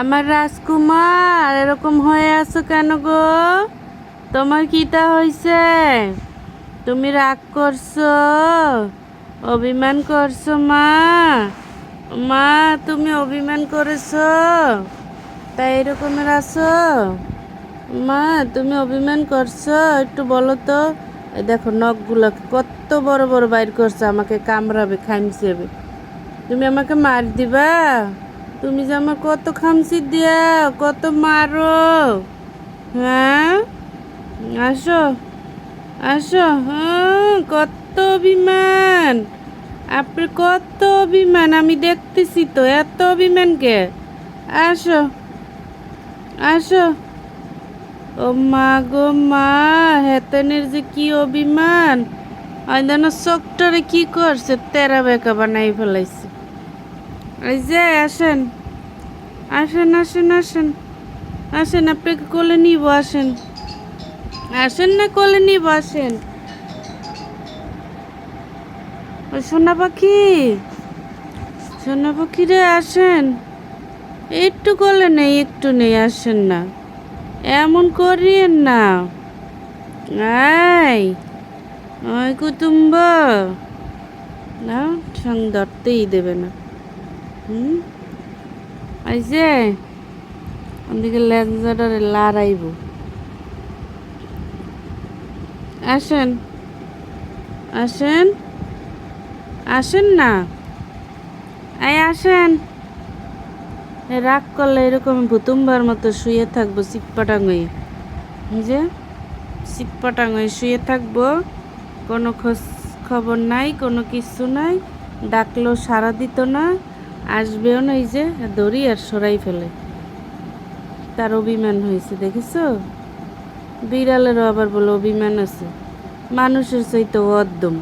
আমার রাজকুমার, এরকম হয়ে আছো কেন গো? তোমার কিটা হয়েছে তুমি রাগ করছ? অভিমান করছ মা? মা, তুমি অভিমান করেছ? তাই এরকমের আছো? মা, তুমি অভিমান করছ? একটু বলো তো। দেখো, নখগুলো কত বড় বড় বাইর করছে, আমাকে কামড়াবে খামছেবে তুমি আমাকে মার দিবা? তুমি যে আমার কত খামচি দিয়া, কত মারো। হ্যাঁ? আসো আসো হ্যাঁ কত অভিমান। আপনি কত অভিমান, আমি দেখতেছি তো, এত অভিমান কে? আসো আসো। ও মা গো মা, হেতনের যে কি অভিমান। আইদানো চকটারে কি করছে, তেরা বেকা বানাই ফেলাইছে। এই যে, আসেন। আসেন আসেন আসেন। আসেন, আপনাকে কোলে নিব, আসেন। আসেন না, কোলে নিব, আসেন। ও, সোনা পাখি। সোনা পাখি রে, আসেন। একটু কোলে নেই, একটু নেই, আসেন না। এমন করিয়েন না। আই ওই কুটুম্ব না সঙ্গ ধরতেই দেবে না। হুম? যে ওদিকে লেন্সাটারে লাড়াইব আসেন। আসেন। আসেন না। এই আসেন। রাগ করলে এরকম ভুতুম্বার মতো শুয়ে থাকব সিটপাটাঙ্গই যে সিটপাটাঙ্গই শুয়ে থাকব। কোনো খোঁজ খবর নাই, কোনো কিছু নাই। ডাকলেও সাড়া দিত না। আসবেও না এই যে, দড়ি আর সরাই ফেলে। তার অভিমান হয়েছে, দেখেছ? বিড়ালেরও আবার বলে অভিমান আছে। মানুষের চাইতে অদ্যম